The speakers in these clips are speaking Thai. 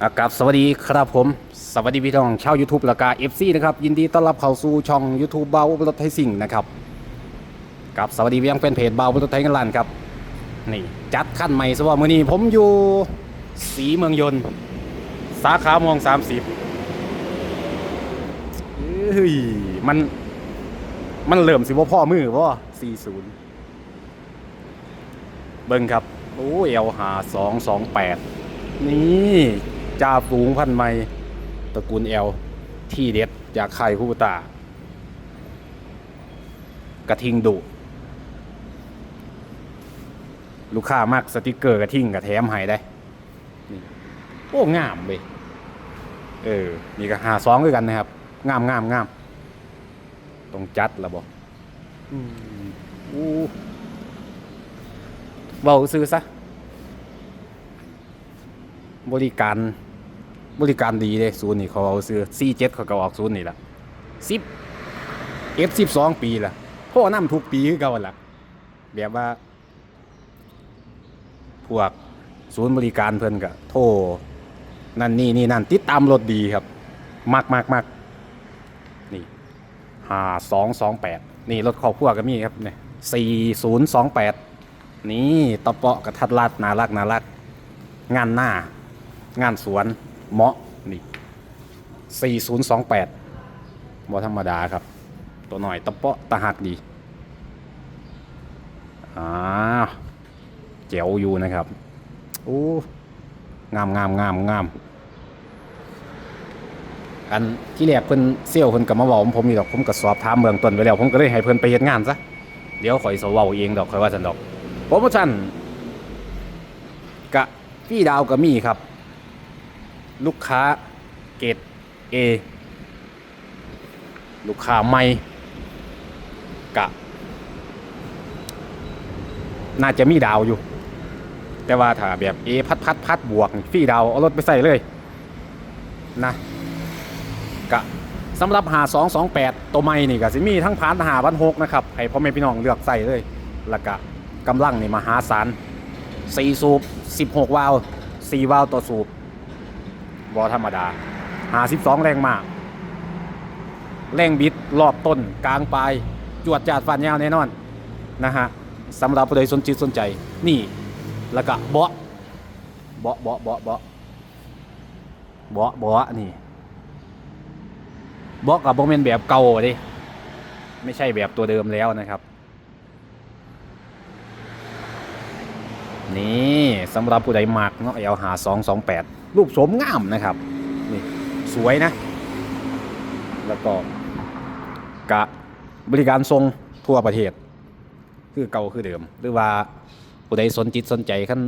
อากาศสวัสดีครับผม สวัสดีพี่น้องชาว YouTube และกา FC นะครับ ยินดีต้อนรับเข้าสู่ช่อง YouTube เบารถไทยสิ่งนะครับกับสวัสดีไปยังเป็นเพจเบารถไทยกันลันครับ นี่จัดขั้นใหม่สว่ามือนี้ผมอยู่สีเมืองยนต์ สาขาเมอง30เฮ้ยมัน มันเริ่มสิว่าพ่อมือว่า40เบิ่งครับ โอ้เอลหาสองสองแปดนี่ จ่าฝูงพันไม้ตระกูลเอลที่เด็ดจากไข่คูตา กระทิงดุลูกค้ามากสติกเกอร์กระทิงกับแถมให้ได้โอ้งามเว้ยเออนี่ก็หาสองด้วยกันนะครับ งามงามงามต้องจัดล้วบอกอู้เบาซื้อซะ บริการ บริการดีเลยศูนย์นี่เขาเอาซื้อซีเจ็ดเขาก็ออกศูนย์นี่ละสิบเอฟสิบสองปีละพ่อนำทุกปีคือเก่าละแบบว่า พวกศูนย์บริการเพิ่นก็โทรนั่นนี่นี่นั่นติดตามรถดีครับ มากมากมากนี่ห้าสองสองแปดนี่รถครอบครัวก็มีครับเนี่ยสี่ศูนย์สองแปดนี่ตะเปาะกับทัดลัดนารักนารัก งานหน้า งานสวน เหมาะนี่4028บ่ธรรมดาครับ ตัวหน่อยตะเปาะตะหักดีอ่าเจ๋วอยู่นะครับโอ้งามงามงามงามอันที่แรกเพิ่นเซี่ยวเพิ่นกับมาบอกผมนี่ดอกผมก็สอบถามเบื้องต้นไว้แล้ว ผมก็เลยให้เพิ่นไปเฮ็ดงานซะเดี๋ยวข่อยสเว้าเองดอกข่อยว่าซั่นดอกโปรโมชั่นกะพี่ดาวก็มีครับ ลูกค้าเกรด A ลูกค้าใหม่กะ น่าจะมีดาวอยู่ แต่ว่าถ้าแบบ A พัดพัดพัดบวกนี่พี่ดาวเอารถไปใส่เลยนะกะสำหรับหา228 ตัวใหม่นี่ก็สิมีทั้งผ่านหาพันหกนะครับให้พ่อแม่พี่น้องเลือกใส่เลยแล้วก็กำลังนี่มหาศาล4สูบ 16 วาล์ว4วาล์วต่อสูบ วอธรรมดา52แรงมาก แรงบิดรอบต้นกลางปลายจวดจาดฟันยาวแน่นอนนะฮะสำหรับผู้ใดสนจิตสนใจ นี่แล้วก็เบาะเบาะเบาะเบาะเบาะเบาะเบาะนี่เบาะกับโมเมนแบบเก่าดิไม่ใช่แบบตัวเดิมแล้วนะครับ นี่สำหรับผู้ใดมักเนาะเอลหาสองสองแปด รูปโฉมงามนะครับนี่สวยนะ แล้วก็กะบริการทรงทั่วประเทศ คือเก่าคือเดิม หรือว่าผู้ใดสนจิตสนใจขั้น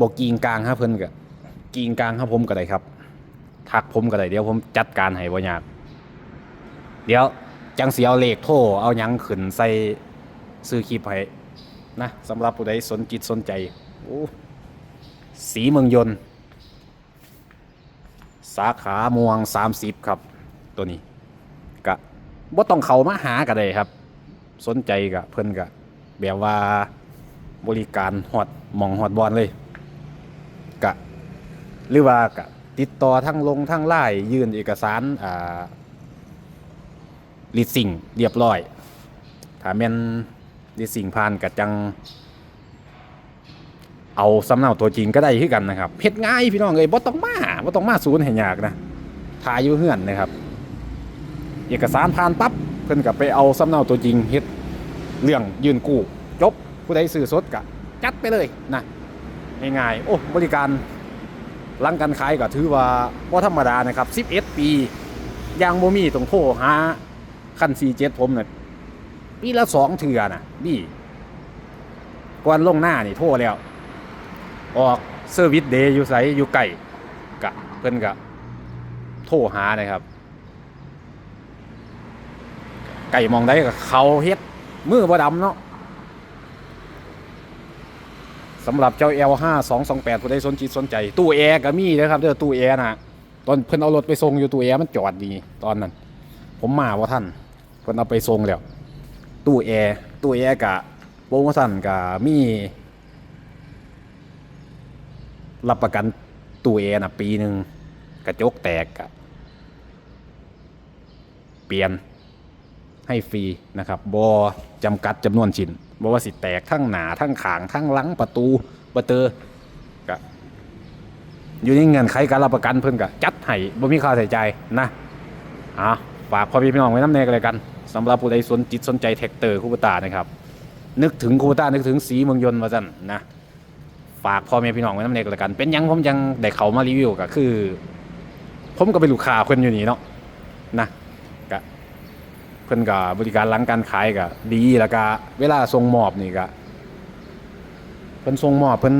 บอกกีงกลางครับเพิ่นกะกีงกลางครับผมก็ได้ครับทักผมก็ได้เดี๋ยวผมจัดการให้บ่ยากเดี๋ยวจังสีเอาเลขโทรเอายังขึ้นใส่ซื้อคลิปให้นะสำหรับผู้ใดสนจิตสนใจโอ้ สีเมืองยนต์ สาขาม่วง 30 ครับ ตัวนี้กะบ่ต้องเข้ามาหาก็ได้ครับ สนใจกะเพิ่นกะแบบว่าบริการฮอดหมองฮอดบอลเลยกะหรือว่ากะติดต่อทั้งลงทั้งไล่ยื่นเอกสารอ่าลิสซิ่งเรียบร้อย ถ้าแม่นดิสิ่งผ่านกับจัง เอาสำเนาตัวจริงก็ได้คือกันนะครับเพชรง่ายพี่น้องเอ้ยบ่ต้องมาบ่ต้องมาศูนย์ให้ยากนะถ่ายอยู่เฮือนนะครับ เอกสารผ่านปั๊บเพิ่นก็ไปเอาสำเนาตัวจริงเฮ็ดเรื่องยื่นกู้จบผู้ใดซื้อสดก็จัดไปเลยนะง่ายๆโอ้บริการหลังการขายก็ถือว่าบ่ธรรมดานะครับ11ปียังบ่มีต้องโทรหาคัน47ผมน่ะปีละสองเถื่อน่ะนี่ก่อนลงหน้านี่โทรแล้ว ออกเซอร์วิสเดย์อยู่ไสอยู่ไก่กะเพิ่นกะโทรหานะครับ ไก่มองได้กับเขาเฮ็ดมือบ่ดำเนาะสำหรับเจ้า L5 228 ผู้ใดสนจิตสนใจ ตู้แอร์ก็มีนะครับเด้อตู้แอร์นะตอนเพิ่นเอารถไปส่งอยู่ตู้แอร์มันจอดดีตอนนั้น ผมมาว่าท่านเพิ่นเอาไปส่งแล้ว ตู้แอร์ตู้แอร์กะโปรโมชั่นกะมี รับประกันตู้แอร์น่ะปีหนึ่งกระจกแตกอะเปลี่ยนให้ฟรีนะครับบอจำกัดจำนวนชิ้นบอว่าสิแตกทั้งหนาทั้งขางทั้งหลังประตูประเตอก็อยู่ในเงื่อนไขการรับประกันเพิ่นก็จัดให้บ่มีค่าใช้จ่ายนะอะฝากพ่อพี่พี่น้องไว้น้ำแน่กันเลยกันสำหรับผู้ใดสนจิตสนใจแท็กเตอร์คูปตานะครับ นึกถึงคูปตานึกถึงสีเมืองยนต์ว่าซั่นนะ ฝากพ่อแม่พี่น้องไว้น้ำเนกแล้วกัน เป็นยังผมยังได้เขามารีวิวก็คือ ผมก็เป็นลูกค้าเพิ่นอยู่นี่เนาะนะก็เพิ่นก็บริการหลังการขายก็ดีแล้วก็เวลาส่งมอบนี่ก็เพิ่นส่งมอบเพิ่น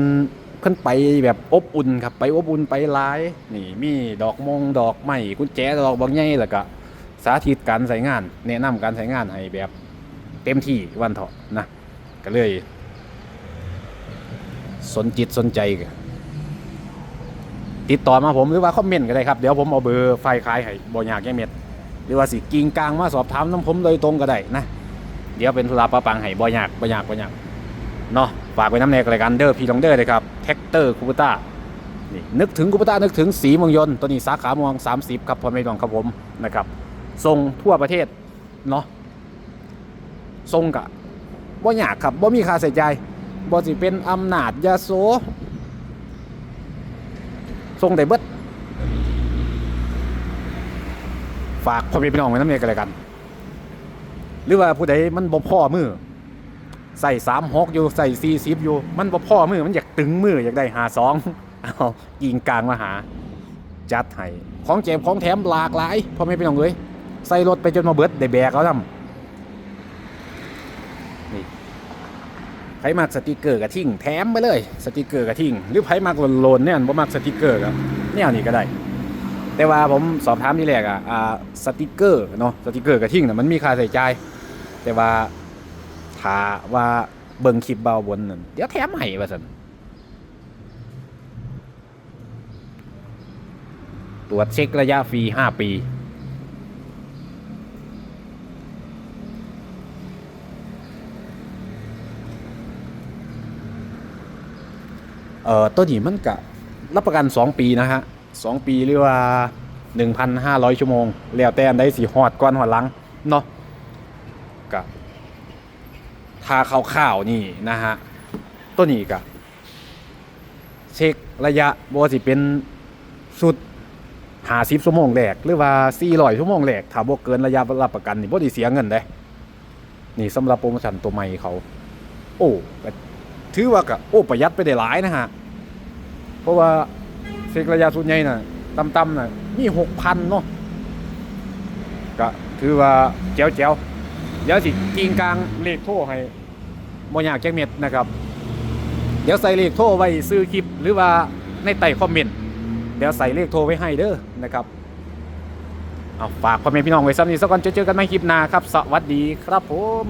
เพิ่นไปแบบอบอุ่นครับไปอบอุ่นไปหลายนี่มีดอกมงดอกไม้กุญแจดอกบางใหญ่แล้วก็สาธิตการใช้งาน แนะนำการใช้งานให้แบบเต็มที่วันเถาะนะก็เลย สนจิตสนใจก็ติดต่อมาผมหรือว่าคอมเมนต์ก็ได้ครับ เดี๋ยวผมเอาเบอร์ไฟคลายให้บอยากแย่เม็ดหรือว่าสิกิงกลางมาสอบถามน้ำผมโดยตรงก็ได้นะ เดี๋ยวเป็นธุระประปังให้บอยากบอยากบอยากเนาะฝากไว้น้ำในกรายการเดอร์พีลองเดอร์เลยครับแท็กเตอร์คูปต้านี่นึกถึงคูปต้านึกถึงสีเมืองยนต์ตัวนี้สาขามอง30 ครับพ่อแม่น้องครับผมนะครับส่งทั่วประเทศเนาะส่งกะบ่ยากครับบ่มีค่าใช้จ่าย บ่สิเป็นอำนาจยาโสทรงได้เบิดฝากพ่อแม่พี่น้องไว้น้ำเนี่ยกันเลยกัน หรือว่าผู้ใดมันบ่พ่อมือใส่สามหกอยู่ใส่สี่สิบอยู่ มันบ่พ่อมือมันอยากตึงมืออยากได้หาสองเอายิงกลางมาหา จัดให้ของแจมของแถมหลากหลายพ่อแม่พี่น้องเลยใส่รถไปจนมาเบิดได้แบกเขาทำ ไผมักสติกเกอร์กระทิ้งแถมไปเลยสติกเกอร์กระทิ้งหรือไผมักโลนๆเนี่ยบ่มักสติกเกอร์ก็แนวนี้ก็ได้ แต่ว่าผมสอบถามที่แรกอะอ่าสติกเกอร์เนาะสติกเกอร์กระทิ้งน่ะมันมีค่าใช้จ่ายแต่ว่าถ้าว่าเบิ่งคลิปเบาบนนั่นเดี๋ยวแถมให้ว่าซั่นตรวจเช็คระยะฟรี5ปี เอ่อตัวนี้มันกะรับประกัน 2 ปีนะฮะ2ปีหรือว่า 1,500 ชั่วโมง แล้วแต่อันใดสิฮอดก่อนฮอดหลังเนาะกะถ้าข่าวๆนี่นะฮะตัวนี้กะเช็คระยะบ่ว่าสิเป็นสุด50ชั่วโมงแรกหรือว่า400ชั่วโมงแรกถ้าบ่เกินระยะรับประกันนี่บ่ได้เสียเงินเด้นี่สำหรับโปรโมชั่นตัวใหม่เขา โอ้ ถือว่าก็โอ้ประหยัดไปได้หลายนะฮะ เพราะว่าเซกระยะสุดใหญ่น่ะต่ำๆน่ะมีหกพันเนาะก็ถือว่าแจ๋วแจ๋วเดี๋ยวสิกิงกลางเลขโทรให้บ่อยากแจ้งเม็ดนะครับ เดี๋ยวใส่เลขโทรไว้ซื้อคลิปหรือว่าในใต้คอมเมนต์เดี๋ยวใส่เลขโทรไว้ให้เด้อนะครับเอาฝากพ่อแม่พี่น้องไว้ซ้ำนี้สักก่อนเจอเจอกันใหม่คลิปหน้าครับ สวัสดีครับผม